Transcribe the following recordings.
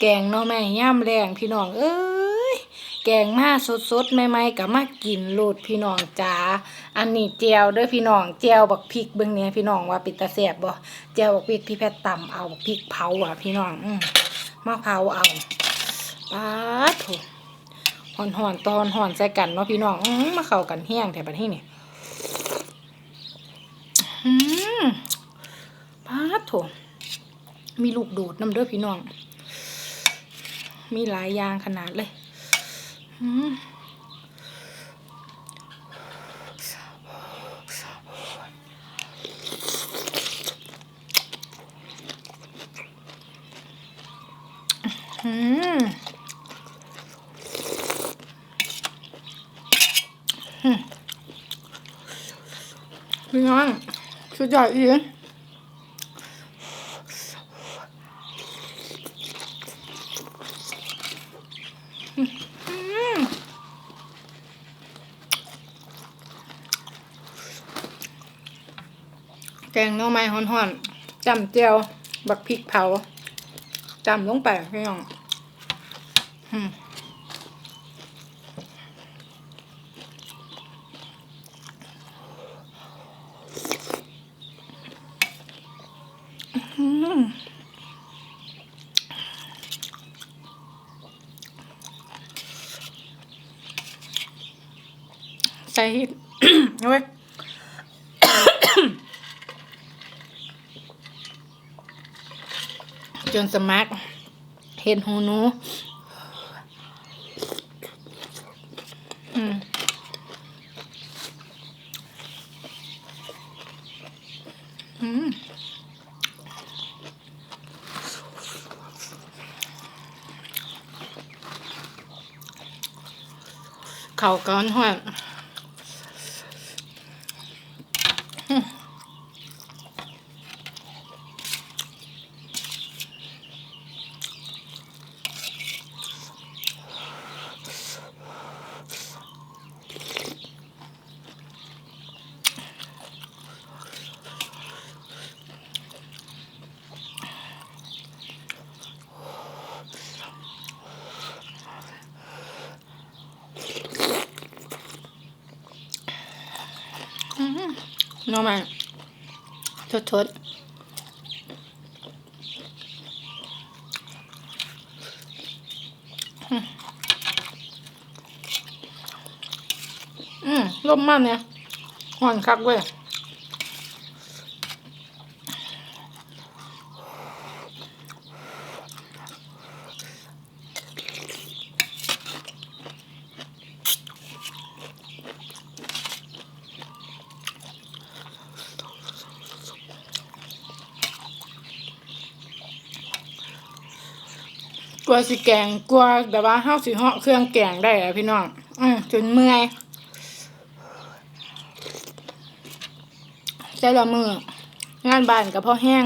แกงหน่อไม้ย่ามแรงพี่น้องเอ้ยแกงมาสดๆใหม่ๆก็มากินโลดพี่น้องจ๋าอันนี้เจียวด้อพี่น้องเจียวบักพริกเบิ่งเนี่ยพี่น้องว่าปิดตาแซ่บบ่เจียวบักพริกพี่แพทย์ตำเอาบักพริกเผาอะพี่น้องอืมมาเผาเอาป้าดโถห่อนห่อนตอนห่อนใส่กันเนาะพี่น้องอืมาเข้ากันแห้งแถวประเทศนี่อืมปาดโถมีลูกโดดน้ำเด้อพี่น้อง มีหลายอย่างขนาดเลยอืมพี่น้องสุดยอดอีก แกงหน่อไม้ห่อนๆจำเจียว บักพริกเผาจำลงไปพี่น้องอืมอืมใส่ฮิตเอาไว้ จนสมัครเห็นหูหนูอืมอืมเข่าก้อนห้อนอืม น้องมาชดชดอืมร่มมากเนี่ยห่อนคักเว้ย กลัวสิแกงกลัวแบบว่าเฮาสิเหาะเครื่องแกงได้อะพี่น้องอืมจนเมื่อยใจละมืองานบ้านกับพ่อแห้ง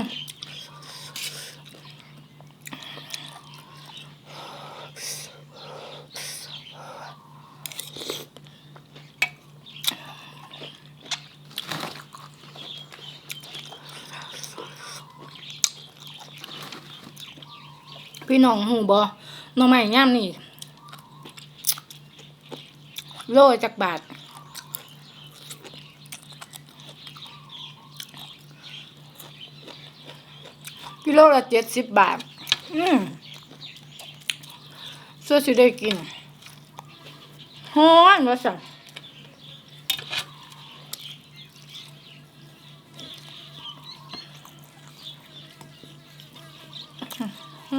พี่น้องหูบอหน่อไม้ย่ามนี่โลจักบาทกิโลละเจ็ดสิบบาท อืมเสื้อสิได้กินฮ้อนว่าสั่งอืมอืม ห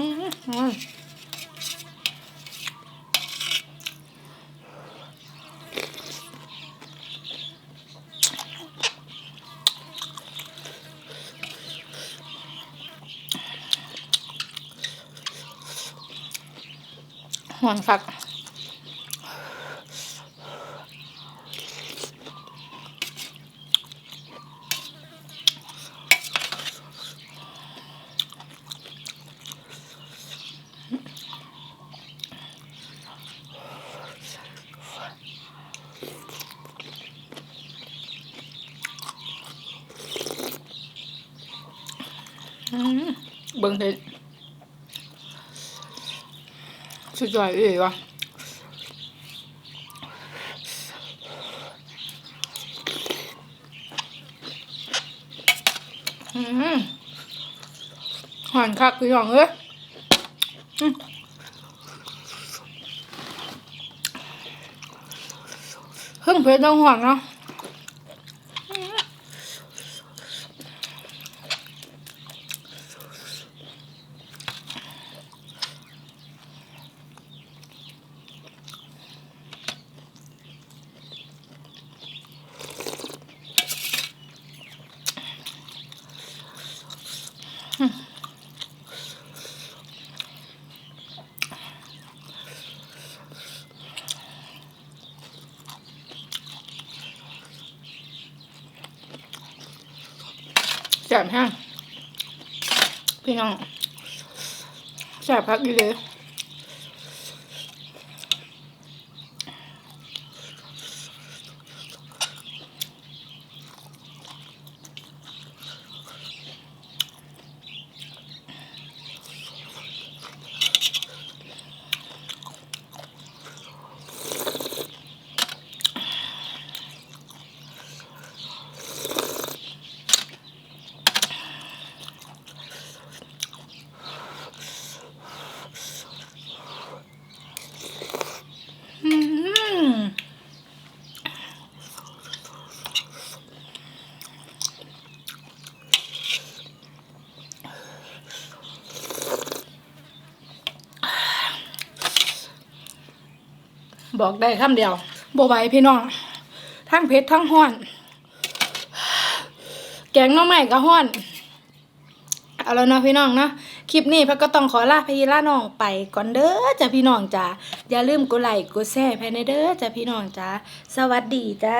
่วงสัก เบิ่งเห็ดสุดยอดเลยวะอืมหอนคักพี่น้องเอ้ยอืมเครื่องเพชรต้องหอนเนาะ บแห้งพี่น้องแสบพักดีเลยอืม บอกได้คำเดียวบไหวพี่น้อง ทั้งเผ็ดทั้งห้อน แกงน้องใหม่ก็ห้อนเอาแล้วเนาะพี่น้องเนาะคลิปนี้พักก็ต้องขอลาพี่ลาน้องไปก่อนเด้อจ้ะพี่น้องจ้าอย่าลืมกดไลค์กดแชร์ภายในเด้อจ้ะพี่น้องจ้าสวัสดีจ้า